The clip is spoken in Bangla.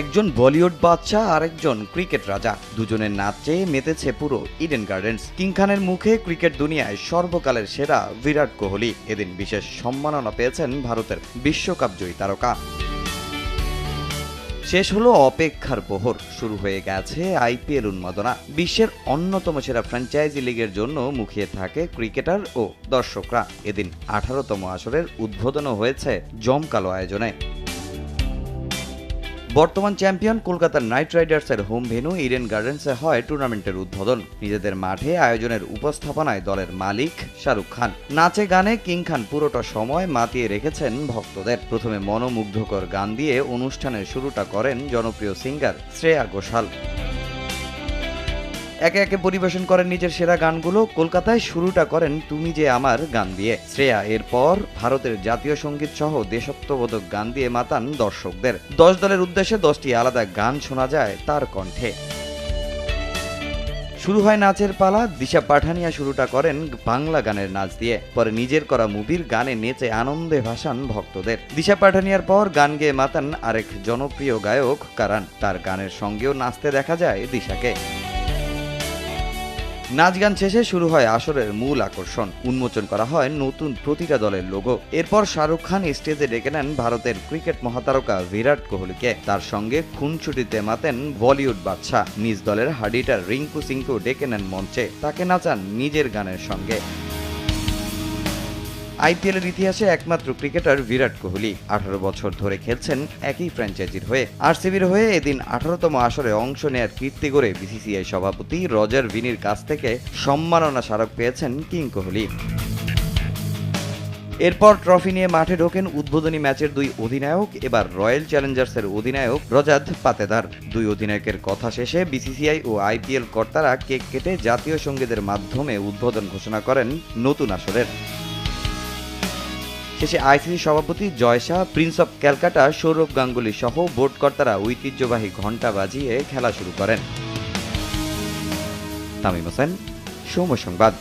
একজন বলিউড বাদশাহ, আরেকজন ক্রিকেট রাজা। দুজনের নাচে মেতেছে পুরো ইডেন গার্ডেন্স কিং খানের মুখে ক্রিকেট দুনিয়ায় সর্বকালের সেরা বিরাট কোহলি। এদিন বিশেষ সম্মাননা পেয়েছেন ভারতের বিশ্বকাপ জয়ী তারকা। শেষ হলো অপেক্ষার প্রহর। শুরু হয়ে গেছে আইপিএল উন্মাদনা। বিশ্বের অন্যতম সেরা ফ্র্যাঞ্চাইজি লিগের জন্য মুখিয়ে থাকে ক্রিকেটার ও দর্শকরা। এদিন আঠারোতম আসরের উদ্বোধনও হয়েছে জমকালো আয়োজনে। বর্তমান চ্যাম্পিয়ন কলকাতার নাইট রাইডার্সের হোম ভেনু ইডেন গার্ডেন্সে হয় টুর্নামেন্টের উদ্বোধন। নিজেদের মাঠে আয়োজনের উপস্থাপনায় দলের মালিক শাহরুখ খান। নাচে গানে কিং খান পুরোটা সময় মাতিয়ে রেখেছেন ভক্তদের। প্রথমে মনোমুগ্ধকর গান দিয়ে অনুষ্ঠানের শুরুটা করেন জনপ্রিয় সিঙ্গার শ্রেয়া ঘোষাল। একে একে পরিবেশন করেন নিজের সেরা গানগুলো। কলকাতায় শুরুটা করেন তুমি যে আমার গান দিয়ে। শ্রেয়া, এরপর ভারতের জাতীয় সংগীত সহ দেশত্ববোধক গান দিয়ে মাতান দর্শকদের। দশ দলের উদ্দেশ্যে দশটি আলাদা গান শোনা যায় তার কণ্ঠে। শুরু হয় নাচের পালা, দিশা পাঠানিয়া শুরুটা করেন বাংলা গানের নাচ দিয়ে। পরে নিজের করা মুভির গানে নেচে আনন্দে ভাসান ভক্তদের। দিশা পাঠানিয়ার পর গান গেয়ে মাতান আরেক জনপ্রিয় গায়ক কারান। তার গানের সঙ্গেও নাচতে দেখা যায় দিশাকে। নাচ গান শেষে শুরু হয় আসরের মূল আকর্ষণ। উন্মোচন করা হয় নতুন প্রতিটা দলের লোগো। এরপর শাহরুখ খান স্টেজে ডেকে নেন ভারতের ক্রিকেট মহাতারকা বিরাট কোহলিকে। তার সঙ্গে খুনছুটিতে মাতেন বলিউড বাদশাহ। নিজ দলের হাডিটার রিঙ্কু সিংকেও ডেকে নেন মঞ্চে। তাকে নাচান নিজের গানের সঙ্গে। আইপিএলের ইতিহাসে একমাত্র ক্রিকেটার বিরাট কোহলি। আঠারো বছর ধরে খেলছেন একই ফ্র্যাঞ্চাইজির হয়ে। আরসিবির হয়ে এদিন আঠারোতম আসরে অংশ নেয়ার কীর্তি করে বিসিসিআই সভাপতি রজার ভিনির কাছ থেকে সম্মাননা স্মারক পেয়েছেন কিং কোহলি। এরপর ট্রফি নিয়ে মাঠে ঢোকেন উদ্বোধনী ম্যাচের দুই অধিনায়ক, এবার রয়্যাল চ্যালেঞ্জার্সের অধিনায়ক রজাদ পাতেদার। দুই অধিনায়কের কথা শেষে বিসিসিআই ও আইপিএল কর্তারা কেক কেটে জাতীয় সঙ্গীদের মাধ্যমে উদ্বোধন ঘোষণা করেন নতুন আসরের। শেষে আইসিসি সভাপতি জয় শাহ প্রিন্স অফ ক্যালকাটা সৌরভ গাঙ্গুলি সহ বোর্ড কর্তারা ঐতিহ্যবাহী ঘণ্টা বাজিয়ে খেলা শুরু করেন। তামিম হোসেন, সৌম্য সংবাদ।